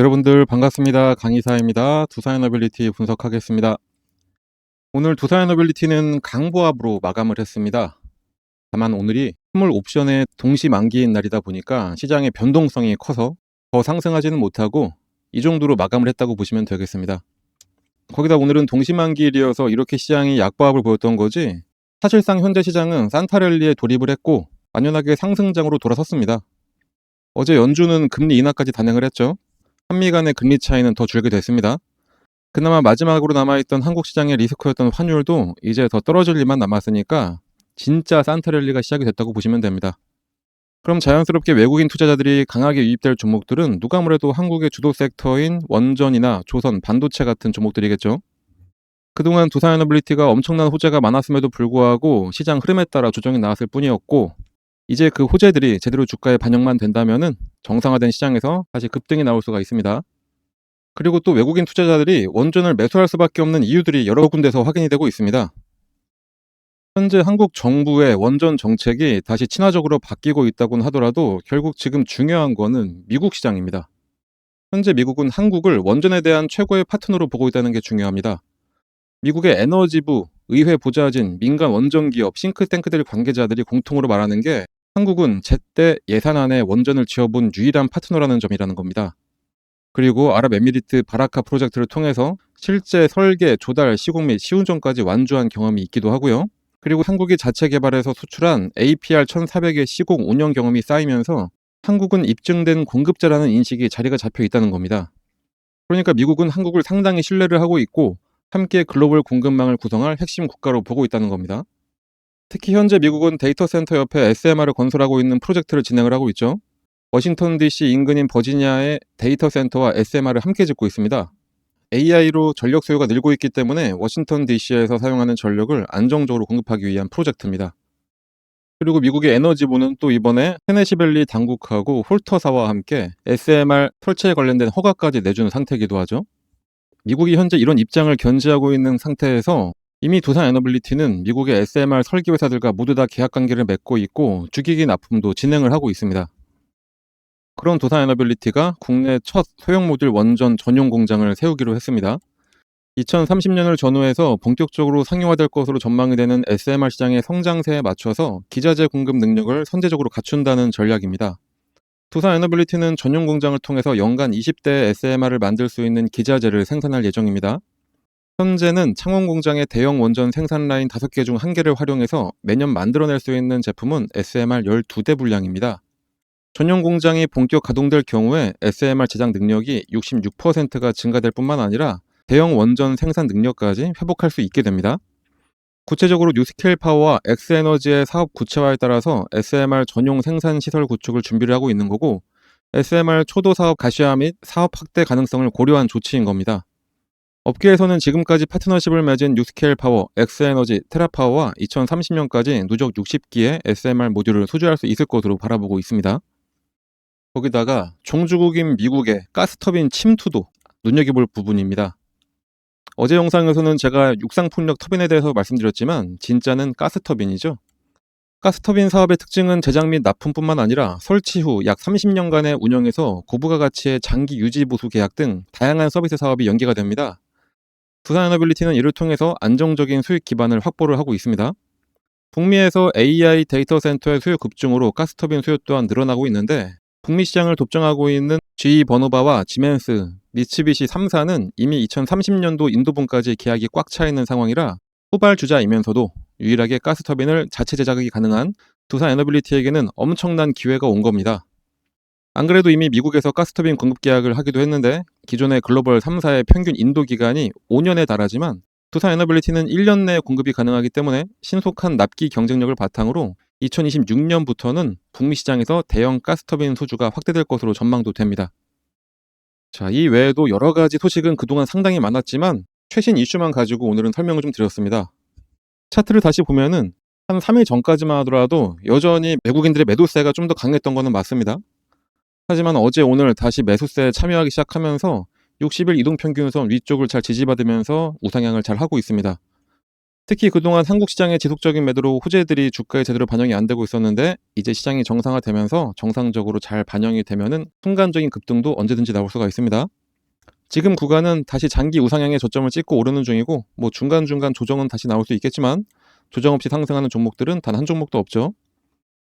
여러분들 반갑습니다. 강의사입니다. 두산에너빌리티 분석하겠습니다. 오늘 두산에너빌리티는 강보합으로 마감을 했습니다. 다만 오늘이 선물 옵션의 동시 만기인 날이다 보니까 시장의 변동성이 커서 더 상승하지는 못하고 이 정도로 마감을 했다고 보시면 되겠습니다. 거기다 오늘은 동시 만기일이어서 이렇게 시장이 약보합을 보였던 거지 사실상 현재 시장은 산타랠리에 돌입을 했고 완연하게 상승장으로 돌아섰습니다. 어제 연준은 금리 인하까지 단행을 했죠. 한미 간의 금리 차이는 더 줄게 됐습니다. 그나마 마지막으로 남아있던 한국 시장의 리스크였던 환율도 이제 더 떨어질 일만 남았으니까 진짜 산타랠리가 시작이 됐다고 보시면 됩니다. 그럼 자연스럽게 외국인 투자자들이 강하게 유입될 종목들은 누가 뭐래도 한국의 주도 섹터인 원전이나 조선, 반도체 같은 종목들이겠죠. 그동안 두산에너빌리티가 엄청난 호재가 많았음에도 불구하고 시장 흐름에 따라 조정이 나왔을 뿐이었고 이제 그 호재들이 제대로 주가에 반영만 된다면은 정상화된 시장에서 다시 급등이 나올 수가 있습니다. 그리고 또 외국인 투자자들이 원전을 매수할 수밖에 없는 이유들이 여러 군데서 확인이 되고 있습니다. 현재 한국 정부의 원전 정책이 다시 친화적으로 바뀌고 있다고는 하더라도 결국 지금 중요한 거는 미국 시장입니다. 현재 미국은 한국을 원전에 대한 최고의 파트너로 보고 있다는 게 중요합니다. 미국의 에너지부, 의회 보좌진, 민간 원전 기업, 싱크탱크들 관계자들이 공통으로 말하는 게 한국은 제때 예산안에 원전을 지어본 유일한 파트너라는 점이라는 겁니다. 그리고 아랍에미리트 바라카 프로젝트를 통해서 실제 설계, 조달, 시공 및 시운전까지 완주한 경험이 있기도 하고요. 그리고 한국이 자체 개발해서 수출한 APR 1400의 시공 운영 경험이 쌓이면서 한국은 입증된 공급자라는 인식이 자리가 잡혀 있다는 겁니다. 그러니까 미국은 한국을 상당히 신뢰를 하고 있고 함께 글로벌 공급망을 구성할 핵심 국가로 보고 있다는 겁니다. 특히 현재 미국은 데이터 센터 옆에 SMR을 건설하고 있는 프로젝트를 진행을 하고 있죠. 워싱턴 DC 인근인 버지니아의 데이터 센터와 SMR을 함께 짓고 있습니다. AI로 전력 소요가 늘고 있기 때문에 워싱턴 DC에서 사용하는 전력을 안정적으로 공급하기 위한 프로젝트입니다. 그리고 미국의 에너지부는 또 이번에 테네시밸리 당국하고 홀터사와 함께 SMR 설치에 관련된 허가까지 내주는 상태이기도 하죠. 미국이 현재 이런 입장을 견지하고 있는 상태에서 이미 두산 에너빌리티는 미국의 SMR 설계 회사들과 모두 다 계약 관계를 맺고 있고 주기기 납품도 진행을 하고 있습니다. 그런 두산 에너빌리티가 국내 첫 소형 모듈 원전 전용 공장을 세우기로 했습니다. 2030년을 전후해서 본격적으로 상용화될 것으로 전망이 되는 SMR 시장의 성장세에 맞춰서 기자재 공급 능력을 선제적으로 갖춘다는 전략입니다. 두산 에너빌리티는 전용 공장을 통해서 연간 20대 SMR을 만들 수 있는 기자재를 생산할 예정입니다. 현재는 창원 공장의 대형 원전 생산 라인 5개 중 1개를 활용해서 매년 만들어낼 수 있는 제품은 SMR 12대 분량입니다. 전용 공장이 본격 가동될 경우에 SMR 제작 능력이 66%가 증가될 뿐만 아니라 대형 원전 생산 능력까지 회복할 수 있게 됩니다. 구체적으로 뉴스케일 파워와 엑스에너지의 사업 구체화에 따라서 SMR 전용 생산 시설 구축을 준비를 하고 있는 거고 SMR 초도 사업 가시화 및 사업 확대 가능성을 고려한 조치인 겁니다. 업계에서는 지금까지 파트너십을 맺은 뉴스케일 파워, 엑스에너지, 테라파워와 2030년까지 누적 60기의 SMR 모듈을 소주할 수 있을 것으로 바라보고 있습니다. 거기다가 종주국인 미국의 가스터빈 침투도 눈여겨볼 부분입니다. 어제 영상에서는 제가 육상풍력 터빈에 대해서 말씀드렸지만 진짜는 가스터빈이죠. 가스터빈 사업의 특징은 제작 및 납품뿐만 아니라 설치 후 약 30년간의 운영에서 고부가 가치의 장기 유지 보수 계약 등 다양한 서비스 사업이 연계가 됩니다. 두산에너빌리티는 이를 통해서 안정적인 수익 기반을 확보를 하고 있습니다. 북미에서 AI 데이터 센터의 수요 급증으로 가스터빈 수요 또한 늘어나고 있는데 북미 시장을 독점하고 있는 GE 버노바와 지멘스, 미츠비시 3사는 이미 2030년도 인도분까지 계약이 꽉 차 있는 상황이라 후발 주자이면서도 유일하게 가스터빈을 자체 제작이 가능한 두산 에너빌리티에게는 엄청난 기회가 온 겁니다. 안 그래도 이미 미국에서 가스터빈 공급 계약을 하기도 했는데 기존의 글로벌 3사의 평균 인도 기간이 5년에 달하지만 두산 에너빌리티는 1년 내에 공급이 가능하기 때문에 신속한 납기 경쟁력을 바탕으로 2026년부터는 북미 시장에서 대형 가스터빈 소주가 확대될 것으로 전망도 됩니다. 자, 이 외에도 여러 가지 소식은 그동안 상당히 많았지만 최신 이슈만 가지고 오늘은 설명을 좀 드렸습니다. 차트를 다시 보면은 한 3일 전까지만 하더라도 여전히 외국인들의 매도세가 좀 더 강했던 거는 맞습니다. 하지만 어제 오늘 다시 매수세에 참여하기 시작하면서 60일 이동평균선 위쪽을 잘 지지받으면서 우상향을 잘 하고 있습니다. 특히 그동안 한국 시장의 지속적인 매도로 호재들이 주가에 제대로 반영이 안 되고 있었는데 이제 시장이 정상화되면서 정상적으로 잘 반영이 되면은 순간적인 급등도 언제든지 나올 수가 있습니다. 지금 구간은 다시 장기 우상향의 저점을 찍고 오르는 중이고 뭐 중간중간 조정은 다시 나올 수 있겠지만 조정 없이 상승하는 종목들은 단 한 종목도 없죠.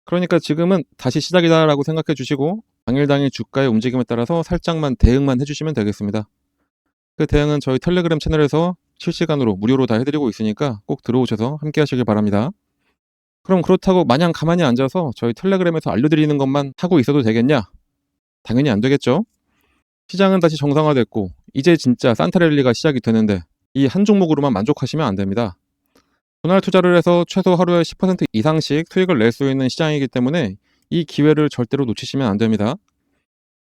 그러니까 지금은 다시 시작이다라고 생각해 주시고 당일 당일 주가의 움직임에 따라서 살짝만 대응만 해주시면 되겠습니다. 그 대응은 저희 텔레그램 채널에서 실시간으로 무료로 다 해드리고 있으니까 꼭 들어오셔서 함께 하시길 바랍니다. 그럼 그렇다고 마냥 가만히 앉아서 저희 텔레그램에서 알려드리는 것만 하고 있어도 되겠냐? 당연히 안 되겠죠? 시장은 다시 정상화됐고 이제 진짜 산타랠리가 시작이 되는데 이 한 종목으로만 만족하시면 안 됩니다. 분할 투자를 해서 최소 하루에 10% 이상씩 수익을 낼 수 있는 시장이기 때문에 이 기회를 절대로 놓치시면 안 됩니다.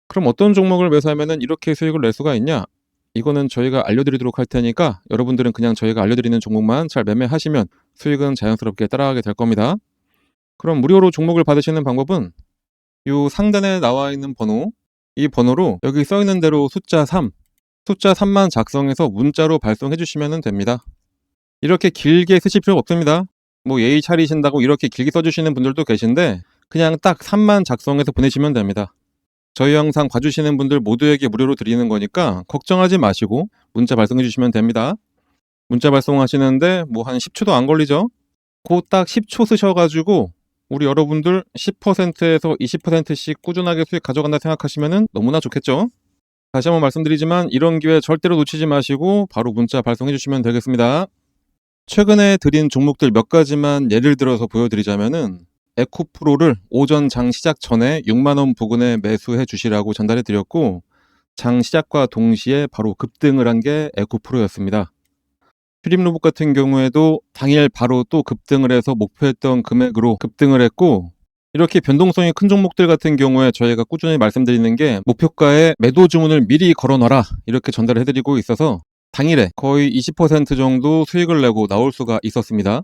그럼 어떤 종목을 매수하면 이렇게 수익을 낼 수가 있냐? 이거는 저희가 알려드리도록 할 테니까 여러분들은 그냥 저희가 알려드리는 종목만 잘 매매하시면 수익은 자연스럽게 따라가게 될 겁니다. 그럼 무료로 종목을 받으시는 방법은 이 상단에 나와 있는 번호, 이 번호로 여기 써 있는 대로 숫자 3, 숫자 3만 작성해서 문자로 발송해 주시면 됩니다. 이렇게 길게 쓰실 필요 없습니다. 뭐 예의 차리신다고 이렇게 길게 써주시는 분들도 계신데 그냥 딱 3만 작성해서 보내시면 됩니다. 저희 영상 봐주시는 분들 모두에게 무료로 드리는 거니까 걱정하지 마시고 문자 발송해 주시면 됩니다. 문자 발송하시는데 뭐 한 10초도 안 걸리죠? 그딱 10초 쓰셔가지고 우리 여러분들 10%에서 20%씩 꾸준하게 수익 가져간다 생각하시면 너무나 좋겠죠? 다시 한번 말씀드리지만 이런 기회 절대로 놓치지 마시고 바로 문자 발송해 주시면 되겠습니다. 최근에 드린 종목들 몇 가지만 예를 들어서 보여드리자면은 에코프로를 오전 장 시작 전에 6만원 부근에 매수해 주시라고 전달해 드렸고 장 시작과 동시에 바로 급등을 한 게 에코프로였습니다. 휴림로봇 같은 경우에도 당일 바로 또 급등을 해서 목표했던 금액으로 급등을 했고 이렇게 변동성이 큰 종목들 같은 경우에 저희가 꾸준히 말씀드리는 게 목표가에 매도 주문을 미리 걸어놔라 이렇게 전달을 해드리고 있어서 당일에 거의 20% 정도 수익을 내고 나올 수가 있었습니다.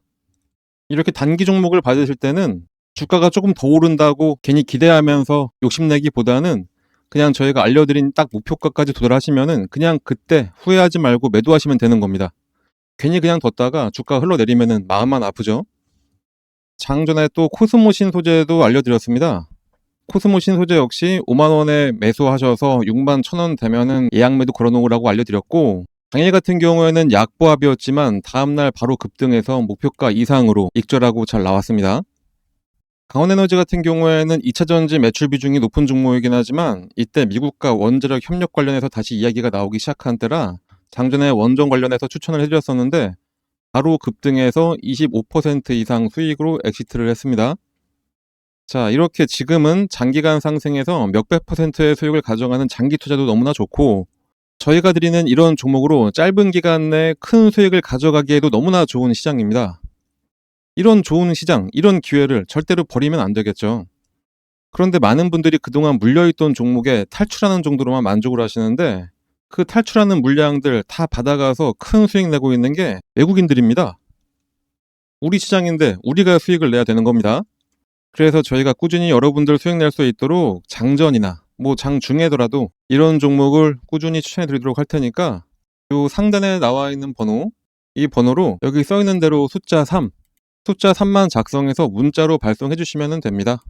이렇게 단기 종목을 받으실 때는 주가가 조금 더 오른다고 괜히 기대하면서 욕심내기보다는 그냥 저희가 알려드린 딱 목표가까지 도달하시면은 그냥 그때 후회하지 말고 매도하시면 되는 겁니다. 괜히 그냥 뒀다가 주가 흘러내리면은 마음만 아프죠. 장전에 또 코스모 신 소재도 알려드렸습니다. 코스모 신 소재 역시 5만 원에 매수하셔서 6만 1천 원 되면은 예약 매도 걸어놓으라고 알려드렸고 당일 같은 경우에는 약보합이었지만 다음날 바로 급등해서 목표가 이상으로 익절하고 잘 나왔습니다. 강원에너지 같은 경우에는 2차 전지 매출 비중이 높은 종목이긴 하지만 이때 미국과 원자력 협력 관련해서 다시 이야기가 나오기 시작한 때라 장전에 원전 관련해서 추천을 해드렸었는데 바로 급등해서 25% 이상 수익으로 엑시트를 했습니다. 자, 이렇게 지금은 장기간 상승해서 몇백 퍼센트의 수익을 가져가는 장기 투자도 너무나 좋고 저희가 드리는 이런 종목으로 짧은 기간 내큰 수익을 가져가기에도 너무나 좋은 시장입니다. 이런 좋은 시장, 이런 기회를 절대로 버리면 안 되겠죠. 그런데 많은 분들이 그동안 물려있던 종목에 탈출하는 정도로만 만족을 하시는데 그 탈출하는 물량들 다 받아가서 큰 수익 내고 있는 게 외국인들입니다. 우리 시장인데 우리가 수익을 내야 되는 겁니다. 그래서 저희가 꾸준히 여러분들 수익 낼 수 있도록 장전이나 뭐 장중에더라도 이런 종목을 꾸준히 추천해 드리도록 할 테니까 요 상단에 나와 있는 번호 이 번호로 여기 써 있는 대로 숫자 3 숫자 3만 작성해서 문자로 발송해 주시면 됩니다.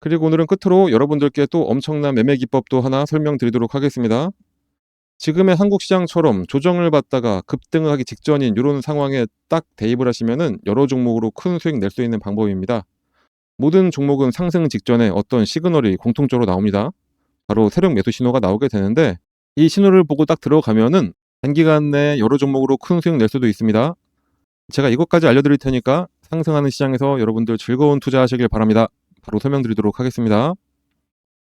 그리고 오늘은 끝으로 여러분들께 또 엄청난 매매 기법도 하나 설명드리도록 하겠습니다. 지금의 한국 시장처럼 조정을 받다가 급등을 하기 직전인 이런 상황에 딱 대입을 하시면은 여러 종목으로 큰 수익 낼 수 있는 방법입니다. 모든 종목은 상승 직전에 어떤 시그널이 공통적으로 나옵니다. 바로 세력 매수 신호가 나오게 되는데 이 신호를 보고 딱 들어가면은 단기간 내에 여러 종목으로 큰 수익 낼 수도 있습니다. 제가 이것까지 알려드릴 테니까 상승하는 시장에서 여러분들 즐거운 투자하시길 바랍니다. 바로 설명드리도록 하겠습니다.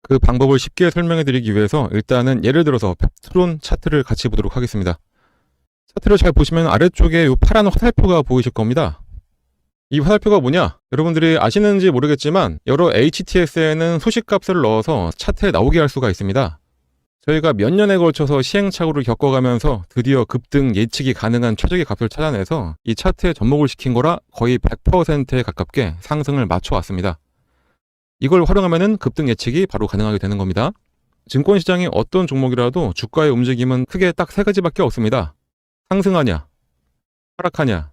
그 방법을 쉽게 설명해 드리기 위해서 일단은 예를 들어서 펩트론 차트를 같이 보도록 하겠습니다. 차트를 잘 보시면 아래쪽에 이 파란 화살표가 보이실 겁니다. 이 화살표가 뭐냐? 여러분들이 아시는지 모르겠지만 여러 HTS에는 소식값을 넣어서 차트에 나오게 할 수가 있습니다. 저희가 몇 년에 걸쳐서 시행착오를 겪어가면서 드디어 급등 예측이 가능한 최적의 값을 찾아내서 이 차트에 접목을 시킨 거라 거의 100%에 가깝게 상승을 맞춰왔습니다. 이걸 활용하면 급등 예측이 바로 가능하게 되는 겁니다. 증권시장의 어떤 종목이라도 주가의 움직임은 크게 딱 세 가지밖에 없습니다. 상승하냐, 하락하냐,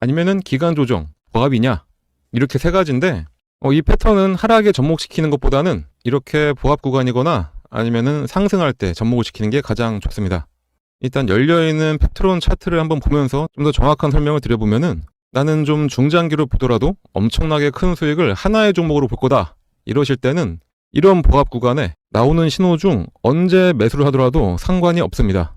아니면은 기간 조정, 보합이냐, 이렇게 세 가지인데, 어, 이 패턴은 하락에 접목시키는 것보다는 이렇게 보합 구간이거나 아니면은 상승할 때 접목을 시키는 게 가장 좋습니다. 일단 열려있는 팩트론 차트를 한번 보면서 좀 더 정확한 설명을 드려보면은 나는 좀 중장기로 보더라도 엄청나게 큰 수익을 하나의 종목으로 볼 거다. 이러실 때는 이런 보합 구간에 나오는 신호 중 언제 매수를 하더라도 상관이 없습니다.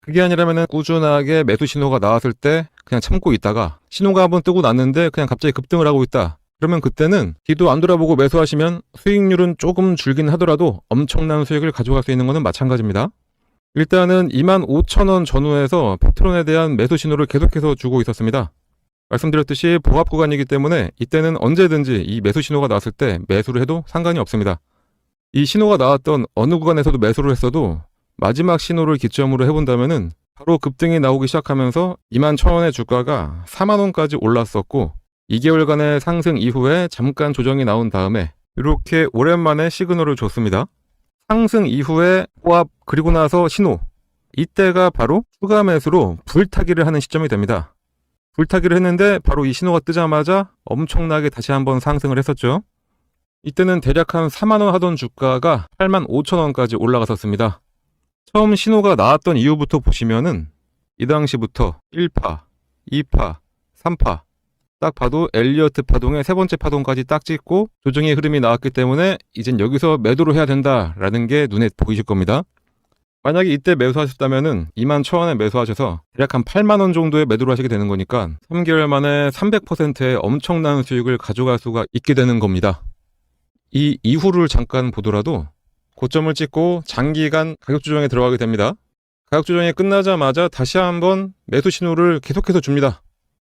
그게 아니라면 꾸준하게 매수 신호가 나왔을 때 그냥 참고 있다가 신호가 한번 뜨고 났는데 그냥 갑자기 급등을 하고 있다. 그러면 그때는 뒤도 안 돌아보고 매수하시면 수익률은 조금 줄긴 하더라도 엄청난 수익을 가져갈 수 있는 것은 마찬가지입니다. 일단은 25,000원 전후에서 패트론에 대한 매수 신호를 계속해서 주고 있었습니다. 말씀드렸듯이 보합 구간이기 때문에 이때는 언제든지 이 매수 신호가 나왔을 때 매수를 해도 상관이 없습니다. 이 신호가 나왔던 어느 구간에서도 매수를 했어도 마지막 신호를 기점으로 해본다면은 바로 급등이 나오기 시작하면서 21,000원의 주가가 4만 원까지 올랐었고 2개월간의 상승 이후에 잠깐 조정이 나온 다음에 이렇게 오랜만에 시그널을 줬습니다. 상승 이후에 호합 그리고 나서 신호 이때가 바로 추가 매수로 불타기를 하는 시점이 됩니다. 불타기를 했는데 바로 이 신호가 뜨자마자 엄청나게 다시 한번 상승을 했었죠. 이때는 대략 한 4만원 하던 주가가 8만 5천원까지 올라갔었습니다. 처음 신호가 나왔던 이후부터 보시면은 이 당시부터 1파, 2파, 3파 딱 봐도 엘리어트 파동의 세 번째 파동까지 딱 찍고 조정의 흐름이 나왔기 때문에 이젠 여기서 매도를 해야 된다라는 게 눈에 보이실 겁니다. 만약에 이때 매수하셨다면은 2만 1천원에 매수하셔서 대략 한 8만 원 정도의 매도를 하시게 되는 거니까 3개월 만에 300%의 엄청난 수익을 가져갈 수가 있게 되는 겁니다. 이 이후를 잠깐 보더라도 고점을 찍고 장기간 가격 조정에 들어가게 됩니다. 가격 조정이 끝나자마자 다시 한번 매수 신호를 계속해서 줍니다.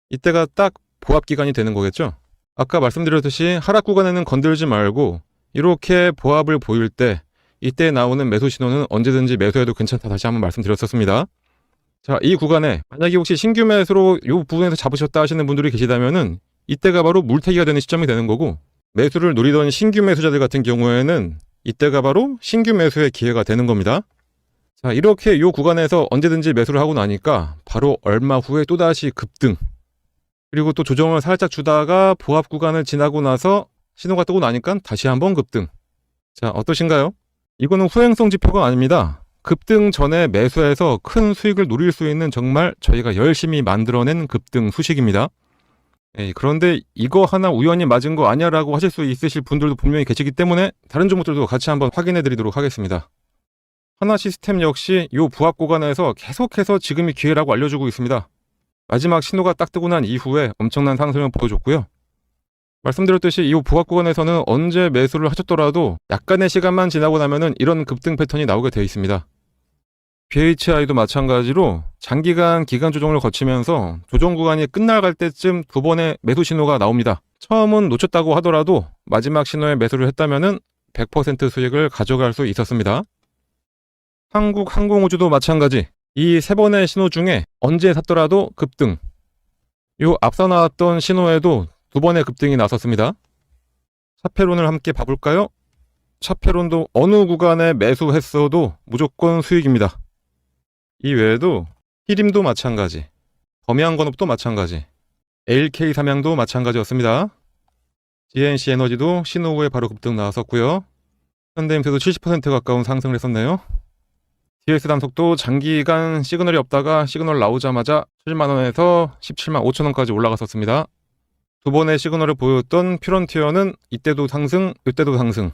이때가 딱 보합 기간이 되는 거겠죠? 아까 말씀드렸듯이 하락 구간에는 건들지 말고 이렇게 보합을 보일 때 이때 나오는 매수 신호는 언제든지 매수해도 괜찮다 다시 한번 말씀드렸었습니다. 자, 이 구간에 만약에 혹시 신규 매수로 이 부분에서 잡으셨다 하시는 분들이 계시다면은 이때가 바로 물타기가 되는 시점이 되는 거고 매수를 노리던 신규 매수자들 같은 경우에는 이때가 바로 신규 매수의 기회가 되는 겁니다. 자, 이렇게 이 구간에서 언제든지 매수를 하고 나니까 바로 얼마 후에 또다시 급등. 그리고 또 조정을 살짝 주다가 보합 구간을 지나고 나서 신호가 뜨고 나니까 다시 한번 급등. 자, 어떠신가요? 이거는 후행성 지표가 아닙니다. 급등 전에 매수해서 큰 수익을 노릴 수 있는 정말 저희가 열심히 만들어낸 급등 수식입니다. 예, 그런데 이거 하나 우연히 맞은 거 아니야 라고 하실 수 있으실 분들도 분명히 계시기 때문에 다른 종목들도 같이 한번 확인해 드리도록 하겠습니다. 하나 시스템 역시 이 부합 구간에서 계속해서 지금이 기회라고 알려주고 있습니다. 마지막 신호가 딱 뜨고 난 이후에 엄청난 상승을 보여줬고요. 말씀드렸듯이 이 부합 구간에서는 언제 매수를 하셨더라도 약간의 시간만 지나고 나면은 이런 급등 패턴이 나오게 되어 있습니다. BHI도 마찬가지로 장기간 기간 조정을 거치면서 조정 구간이 끝나갈 때쯤 두 번의 매수 신호가 나옵니다. 처음은 놓쳤다고 하더라도 마지막 신호에 매수를 했다면은 100% 수익을 가져갈 수 있었습니다. 한국 항공우주도 마찬가지. 이 세 번의 신호 중에 언제 샀더라도 급등. 요 앞서 나왔던 신호에도 두 번의 급등이 나섰습니다. 차페론을 함께 봐볼까요? 차페론도 어느 구간에 매수했어도 무조건 수익입니다. 이 외에도 히림도 마찬가지, 범양건업도 마찬가지, LK 삼양도 마찬가지였습니다. GNC 에너지도 신호 후에 바로 급등 나왔었고요. 현대임스도 70% 가까운 상승을 했었네요. DS 단속도 장기간 시그널이 없다가 시그널 나오자마자 7만원에서 17만 5천원까지 올라갔었습니다. 두 번의 시그널을 보였던 퓨런티어는 이때도 상승, 이때도 상승.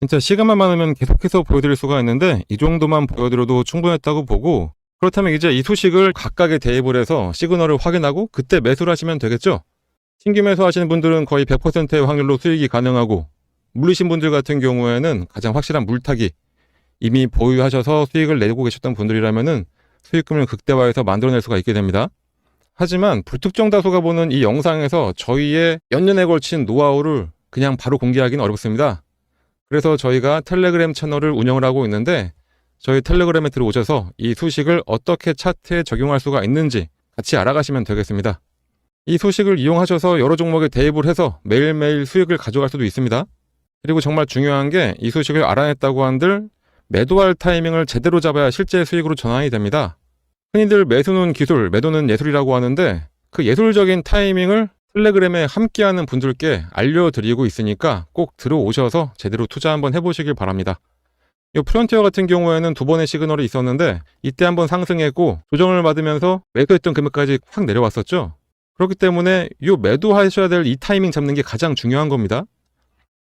진짜 시간만 많으면 계속해서 보여드릴 수가 있는데 이 정도만 보여드려도 충분했다고 보고 그렇다면 이제 이 소식을 각각의 대입을 해서 시그널을 확인하고 그때 매수를 하시면 되겠죠? 신규 매수하시는 분들은 거의 100%의 확률로 수익이 가능하고 물리신 분들 같은 경우에는 가장 확실한 물타기 이미 보유하셔서 수익을 내고 계셨던 분들이라면은 수익금을 극대화해서 만들어낼 수가 있게 됩니다. 하지만 불특정 다수가 보는 이 영상에서 저희의 연년에 걸친 노하우를 그냥 바로 공개하기는 어렵습니다. 그래서 저희가 텔레그램 채널을 운영을 하고 있는데 저희 텔레그램에 들어오셔서 이 수식을 어떻게 차트에 적용할 수가 있는지 같이 알아가시면 되겠습니다. 이 소식을 이용하셔서 여러 종목에 대입을 해서 매일매일 수익을 가져갈 수도 있습니다. 그리고 정말 중요한 게 이 소식을 알아냈다고 한들 매도할 타이밍을 제대로 잡아야 실제 수익으로 전환이 됩니다. 흔히들 매수는 기술, 매도는 예술이라고 하는데 그 예술적인 타이밍을 텔레그램에 함께하는 분들께 알려드리고 있으니까 꼭 들어오셔서 제대로 투자 한번 해보시길 바랍니다. 이 프론티어 같은 경우에는 두 번의 시그널이 있었는데 이때 한번 상승했고 조정을 받으면서 매도했던 금액까지 확 내려왔었죠. 그렇기 때문에 이 매도하셔야 될 이 타이밍 잡는 게 가장 중요한 겁니다.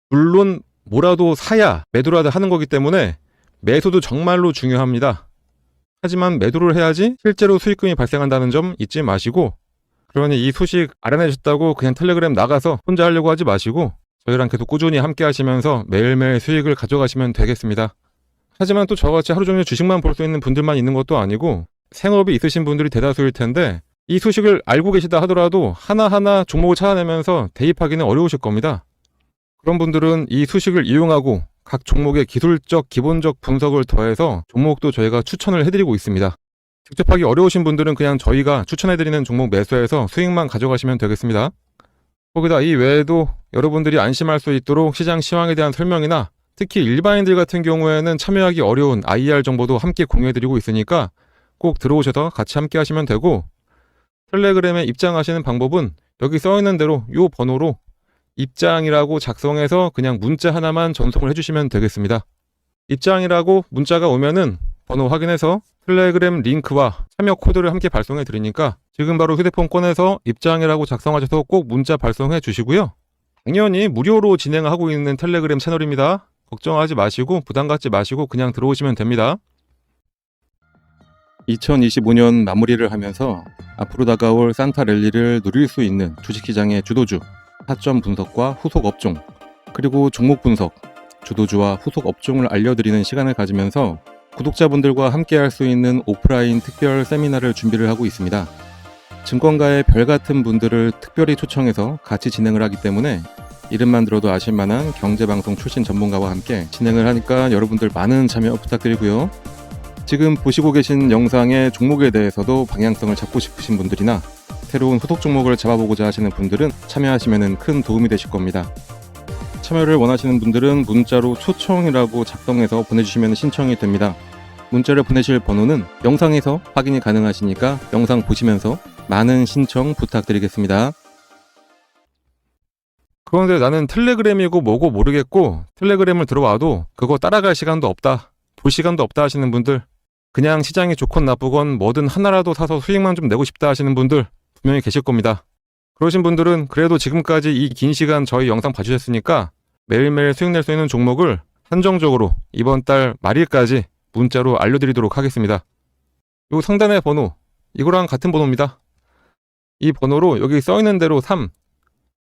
물론 뭐라도 사야 매도라도 하는 거기 때문에 매수도 정말로 중요합니다. 하지만 매도를 해야지 실제로 수익금이 발생한다는 점 잊지 마시고 그러니 이 소식 알아내셨다고 그냥 텔레그램 나가서 혼자 하려고 하지 마시고 저희랑 계속 꾸준히 함께 하시면서 매일매일 수익을 가져가시면 되겠습니다. 하지만 또 저같이 하루 종일 주식만 볼 수 있는 분들만 있는 것도 아니고 생업이 있으신 분들이 대다수일 텐데 이 소식을 알고 계시다 하더라도 하나하나 종목을 찾아내면서 대입하기는 어려우실 겁니다. 그런 분들은 이 수식을 이용하고 각 종목의 기술적 기본적 분석을 더해서 종목도 저희가 추천을 해드리고 있습니다. 직접 하기 어려우신 분들은 그냥 저희가 추천해드리는 종목 매수해서 수익만 가져가시면 되겠습니다. 거기다 이 외에도 여러분들이 안심할 수 있도록 시장 시황에 대한 설명이나 특히 일반인들 같은 경우에는 참여하기 어려운 IR 정보도 함께 공유해드리고 있으니까 꼭 들어오셔서 같이 함께 하시면 되고 텔레그램에 입장하시는 방법은 여기 써있는 대로 이 번호로 입장이라고 작성해서 그냥 문자 하나만 전송을 해주시면 되겠습니다. 입장이라고 문자가 오면은 번호 확인해서 텔레그램 링크와 참여 코드를 함께 발송해 드리니까 지금 바로 휴대폰 꺼내서 입장이라고 작성하셔서 꼭 문자 발송해 주시고요. 당연히 무료로 진행하고 있는 텔레그램 채널입니다. 걱정하지 마시고 부담 갖지 마시고 그냥 들어오시면 됩니다. 2025년 마무리를 하면서 앞으로 다가올 산타 랠리를 누릴 수 있는 주식시장의 주도주, 타점 분석과 후속 업종, 그리고 종목 분석, 주도주와 후속 업종을 알려드리는 시간을 가지면서 구독자분들과 함께 할 수 있는 오프라인 특별 세미나를 준비를 하고 있습니다. 증권가의 별 같은 분들을 특별히 초청해서 같이 진행을 하기 때문에 이름만 들어도 아실 만한 경제방송 출신 전문가와 함께 진행을 하니까 여러분들 많은 참여 부탁드리고요. 지금 보시고 계신 영상의 종목에 대해서도 방향성을 잡고 싶으신 분들이나 새로운 후속 종목을 잡아보고자 하시는 분들은 참여하시면 큰 도움이 되실 겁니다. 참여를 원하시는 분들은 문자로 초청이라고 작성해서 보내주시면 신청이 됩니다. 문자를 보내실 번호는 영상에서 확인이 가능하시니까 영상 보시면서 많은 신청 부탁드리겠습니다. 그런데 나는 텔레그램이고 뭐고 모르겠고 텔레그램을 들어와도 그거 따라갈 시간도 없다. 볼 시간도 없다 하시는 분들 그냥 시장이 좋건 나쁘건 뭐든 하나라도 사서 수익만 좀 내고 싶다 하시는 분들 분명히 계실 겁니다. 그러신 분들은 그래도 지금까지 이 긴 시간 저희 영상 봐주셨으니까 매일매일 수익 낼 수 있는 종목을 한정적으로 이번 달 말일까지 문자로 알려드리도록 하겠습니다. 요 상단의 번호, 이거랑 같은 번호입니다. 이 번호로 여기 써있는 대로 3,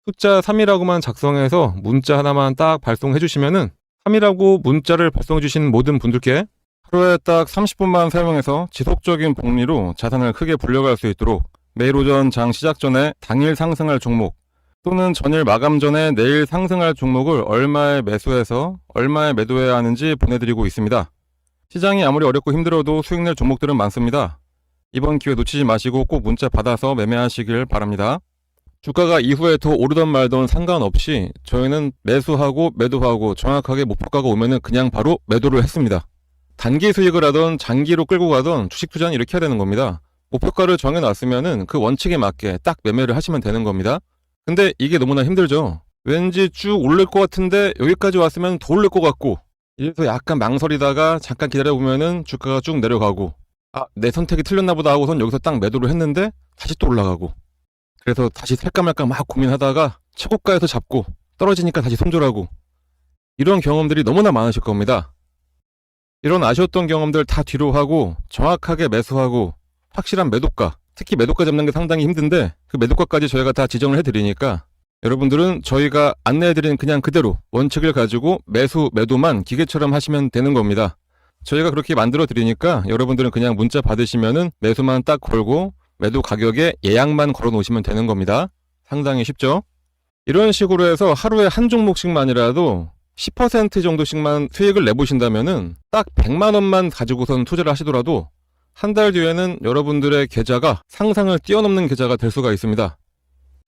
숫자 3이라고만 작성해서 문자 하나만 딱 발송해 주시면은 3이라고 문자를 발송해 주신 모든 분들께 하루에 딱 30분만 사용해서 지속적인 복리로 자산을 크게 불려갈 수 있도록 매일 오전 장 시작 전에 당일 상승할 종목 또는 전일 마감 전에 내일 상승할 종목을 얼마에 매수해서 얼마에 매도해야 하는지 보내드리고 있습니다. 시장이 아무리 어렵고 힘들어도 수익 낼 종목들은 많습니다. 이번 기회 놓치지 마시고 꼭 문자 받아서 매매하시길 바랍니다. 주가가 이후에 더 오르던 말던 상관없이 저희는 매수하고 매도하고 정확하게 목표가가 오면은 그냥 바로 매도를 했습니다. 단기 수익을 하던 장기로 끌고 가던 주식 투자는 이렇게 해야 되는 겁니다. 목표가를 정해놨으면은 그 원칙에 맞게 딱 매매를 하시면 되는 겁니다. 근데 이게 너무나 힘들죠. 왠지 쭉 오를 것 같은데 여기까지 왔으면 더 오를 것 같고 이래서 약간 망설이다가 잠깐 기다려보면은 주가가 쭉 내려가고 아 내 선택이 틀렸나 보다 하고선 여기서 딱 매도를 했는데 다시 또 올라가고 그래서 다시 살까 말까 막 고민하다가 최고가에서 잡고 떨어지니까 다시 손절하고 이런 경험들이 너무나 많으실 겁니다. 이런 아쉬웠던 경험들 다 뒤로 하고 정확하게 매수하고 확실한 매도가 특히 매도가 잡는 게 상당히 힘든데 그 매도가까지 저희가 다 지정을 해드리니까 여러분들은 저희가 안내해드리는 그냥 그대로 원칙을 가지고 매수 매도만 기계처럼 하시면 되는 겁니다. 저희가 그렇게 만들어 드리니까 여러분들은 그냥 문자 받으시면은 매수만 딱 걸고 매도 가격에 예약만 걸어 놓으시면 되는 겁니다. 상당히 쉽죠? 이런 식으로 해서 하루에 한 종목씩만이라도 10% 정도씩만 수익을 내보신다면은 딱 100만 원만 가지고선 투자를 하시더라도 한 달 뒤에는 여러분들의 계좌가 상상을 뛰어넘는 계좌가 될 수가 있습니다.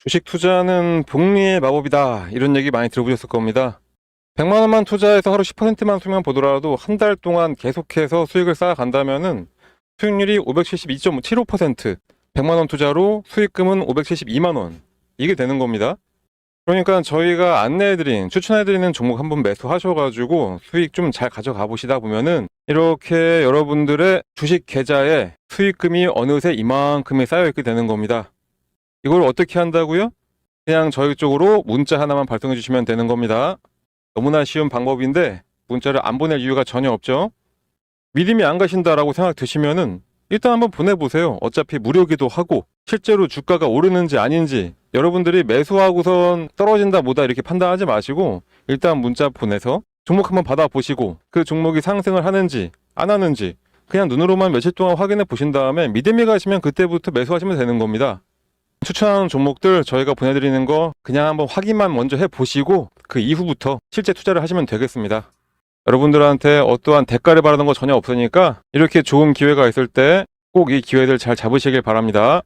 주식 투자는 복리의 마법이다. 이런 얘기 많이 들어보셨을 겁니다. 100만 원만 투자해서 하루 10%만 수면 보더라도 한 달 동안 계속해서 수익을 쌓아간다면은 수익률이 572.75%, 100만 원 투자로 수익금은 572만 원. 이게 되는 겁니다. 그러니까 저희가 안내해드린, 추천해드리는 종목 한번 매수하셔가지고 수익 좀 잘 가져가 보시다 보면은 이렇게 여러분들의 주식 계좌에 수익금이 어느새 이만큼이 쌓여있게 되는 겁니다. 이걸 어떻게 한다고요? 그냥 저희 쪽으로 문자 하나만 발송해 주시면 되는 겁니다. 너무나 쉬운 방법인데 문자를 안 보낼 이유가 전혀 없죠. 믿음이 안 가신다라고 생각 드시면은 일단 한번 보내보세요. 어차피 무료기도 하고 실제로 주가가 오르는지 아닌지 여러분들이 매수하고선 떨어진다 뭐다 이렇게 판단하지 마시고 일단 문자 보내서 종목 한번 받아보시고 그 종목이 상승을 하는지 안 하는지 그냥 눈으로만 며칠 동안 확인해 보신 다음에 믿음이 가시면 그때부터 매수하시면 되는 겁니다. 추천하는 종목들 저희가 보내드리는 거 그냥 한번 확인만 먼저 해보시고 그 이후부터 실제 투자를 하시면 되겠습니다. 여러분들한테 어떠한 대가를 바라는 거 전혀 없으니까 이렇게 좋은 기회가 있을 때 꼭 이 기회들 잘 잡으시길 바랍니다.